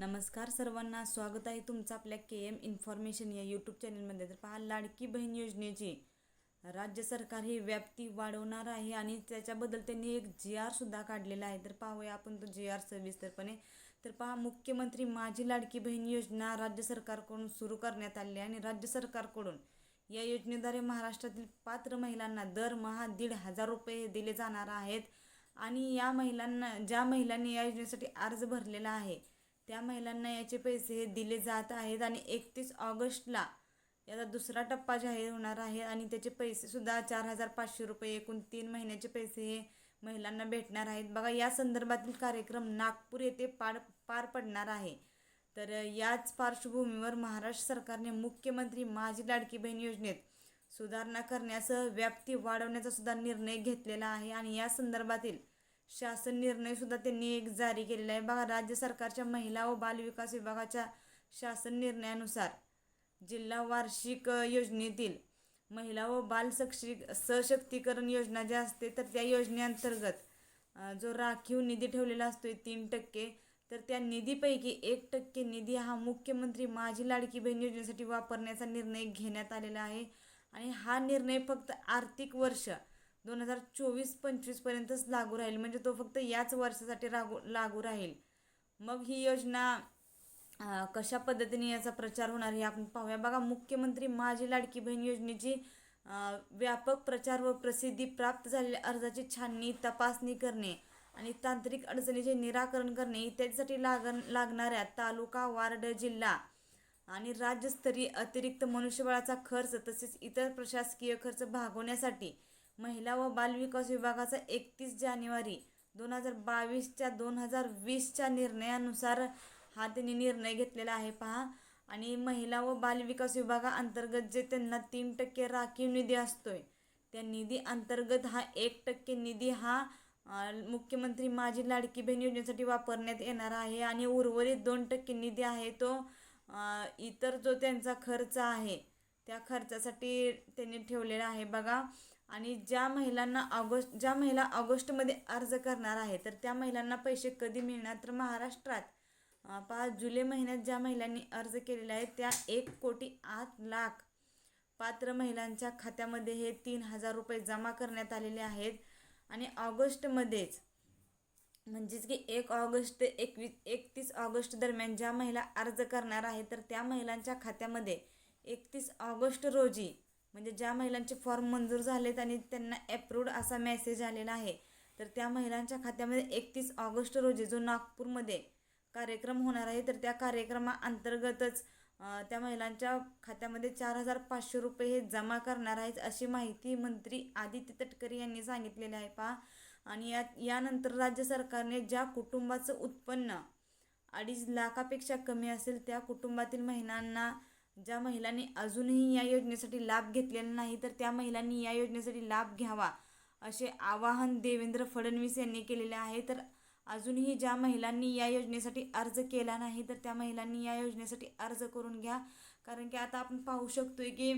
नमस्कार सर्वांना. स्वागत आहे तुमचं आपल्या के एम इन्फॉर्मेशन या यूट्यूब चॅनलमध्ये. तर पहा लाडकी बहीण योजनेची राज्य सरकार ही व्याप्ती वाढवणार आहे आणि त्याच्याबद्दल त्यांनी एक जी आरसुद्धा काढलेला आहे. तर पाहूया आपण तो जी आर सविस्तरपणे. तर पहा मुख्यमंत्री माझी लाडकी बहीण योजना राज्य सरकारकडून सुरू करण्यात आली आहे आणि राज्य सरकारकडून या योजनेद्वारे महाराष्ट्रातील पात्र महिलांना दरमहा दीड हजार रुपये दिले जाणार आहेत. आणि या महिलांना ज्या महिलांनी या योजनेसाठी अर्ज भरलेला आहे त्या महिलांना याचे पैसे हे दिले जात आहेत आणि एकतीस ऑगस्टला याचा दुसरा टप्पा जाहीर होणार आहे आणि त्याचे पैसेसुद्धा चार हजार पाचशे रुपये एकूण तीन महिन्याचे पैसे हे महिलांना भेटणार आहेत. बघा या संदर्भातील कार्यक्रम नागपूर येथे पार पार पडणार आहे. तर याच पार्श्वभूमीवर महाराष्ट्र सरकारने मुख्यमंत्री माझी लाडकी बहीण योजनेत सुधारणा करण्यासह व्याप्ती वाढवण्याचा सुद्धा निर्णय घेतलेला आहे आणि या संदर्भातील शासन निर्णयसुद्धा त्यांनी एक जारी केलेला आहे. बघा राज्य सरकारच्या महिला व बालविकास विभागाच्या शासन निर्णयानुसार जिल्हा वार्षिक योजनेतील महिला व बाल सक्षी सशक्तीकरण योजना ज्या असते तर त्या योजनेअंतर्गत जो राखीव निधी ठेवलेला असतो तीन टक्के तर त्या निधीपैकी एक टक्के निधी हा मुख्यमंत्री माझी लाडकी बहीण योजनेसाठी वापरण्याचा निर्णय घेण्यात आलेला आहे. आणि हा निर्णय फक्त आर्थिक वर्ष दोन हजार चोवीस पंचवीसपर्यंतच लागू राहील. म्हणजे तो फक्त याच वर्षासाठी लागू लागू राहील. मग ही योजना कशा पद्धतीने याचा प्रचार होणार हे आपण पाहूया. बघा मुख्यमंत्री माझी लाडकी बहीण योजनेची व्यापक प्रचार व प्रसिद्धी प्राप्त झालेल्या अर्जाची छाननी तपासणी करणे आणि तांत्रिक अडचणीचे निराकरण करणे इत्यादीसाठी लाग लागणाऱ्या तालुका वार्ड जिल्हा आणि राज्यस्तरीय अतिरिक्त मनुष्यबळाचा खर्च तसेच इतर प्रशासकीय खर्च भागवण्यासाठी महिला व बालविकास विभागाचा एकतीस जानेवारी दोन हजार बावीसच्या दोन हजार वीसच्या निर्णयानुसार हा त्यांनी निर्णय घेतलेला आहे. पहा. आणि महिला व बालविकास विभागाअंतर्गत जे त्यांना तीन टक्के राखीव निधी असतोय त्या निधी अंतर्गत हा एक टक्के निधी हा मुख्यमंत्री माझी लाडकी बहीण योजनेसाठी वापरण्यात येणार आहे. आणि उर्वरित दोन टक्के निधी आहे तो इतर जो त्यांचा खर्च आहे त्या खर्चासाठी त्यांनी ठेवलेला आहे. बघा. आणि ज्या महिलांना ऑगस्ट ज्या महिला ऑगस्टमध्ये अर्ज करणार आहे तर त्या महिलांना पैसे कधी मिळणार? तर महाराष्ट्रात पाच जुलै महिन्यात ज्या महिलांनी अर्ज केलेला आहे त्या एक कोटी आठ लाख पात्र महिलांच्या खात्यामध्ये हे तीन हजार रुपये जमा करण्यात आलेले आहेत. आणि ऑगस्टमध्येच म्हणजेच की एक ऑगस्ट ते एकवीस एकतीस ऑगस्ट दरम्यान ज्या महिला अर्ज करणार आहेत तर त्या महिलांच्या खात्यामध्ये एकतीस ऑगस्ट रोजी म्हणजे ज्या महिलांचे फॉर्म मंजूर झालेत आणि त्यांना अप्रूव्ड असा मेसेज आलेला आहे तर त्या महिलांच्या खात्यामध्ये एकतीस ऑगस्ट रोजी जो नागपूरमध्ये कार्यक्रम होणार आहे तर त्या कार्यक्रमाअंतर्गतच त्या महिलांच्या खात्यामध्ये चार हजार पाचशे रुपये हे जमा करणार आहेत अशी माहिती मंत्री आदित्य तटकरे यांनी सांगितलेली आहे. पहा आणि या यानंतर राज्य सरकारने ज्या कुटुंबाचं उत्पन्न अडीच लाखापेक्षा कमी असेल त्या कुटुंबातील महिलांना ज्या महिलांनी अजूनही या योजनेसाठी लाभ घेतलेला नाही तर त्या महिलांनी या योजनेसाठी लाभ घ्यावा असे आवाहन देवेंद्र फडणवीस यांनी केलेले आहे. तर अजूनही ज्या महिलांनी या योजनेसाठी अर्ज केला नाही तर त्या महिलांनी या योजनेसाठी अर्ज करून घ्या. कारण की आता आपण पाहू शकतोय की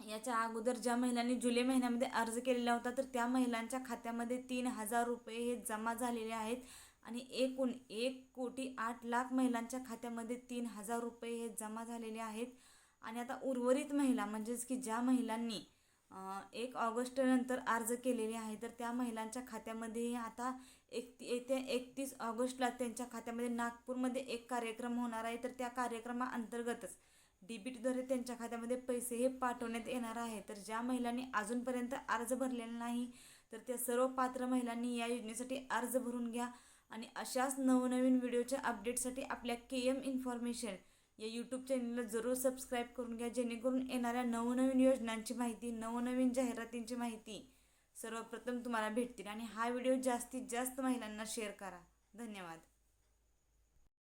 याच्या अगोदर ज्या महिलांनी जुलै महिन्यामध्ये अर्ज केलेला होता तर त्या महिलांच्या खात्यामध्ये तीन हजार रुपये हे जमा झालेले आहेत. आणि एकूण एक कोटी आठ लाख महिलांच्या खात्यामध्ये तीन हजार रुपये हे जमा झालेले आहेत. आणि आता उर्वरित महिला म्हणजेच की ज्या महिलांनी एक ऑगस्टनंतर अर्ज केलेले आहे तर त्या महिलांच्या खात्यामध्ये आता एक येत्या एकतीस ऑगस्टला त्यांच्या खात्यामध्ये नागपूरमध्ये एक कार्यक्रम होणार आहे. तर त्या कार्यक्रमाअंतर्गतच डेबिटद्वारे त्यांच्या खात्यामध्ये पैसे हे पाठवण्यात येणार आहे. तर ज्या महिलांनी अजूनपर्यंत अर्ज भरलेला नाही तर त्या सर्व पात्र महिलांनी या योजनेसाठी अर्ज भरून घ्या. आणि अशाच नवनवीन व्हिडिओच्या अपडेटसाठी आपल्या के एम इन्फॉर्मेशन या यूट्यूब चॅनलला जरूर सबस्क्राईब करून घ्या जेणेकरून येणाऱ्या नवनवीन योजनांची माहिती नवनवीन जाहिरातींची माहिती सर्वप्रथम तुम्हाला भेटतील. आणि हा व्हिडिओ जास्तीत जास्त महिलांना शेअर करा. धन्यवाद.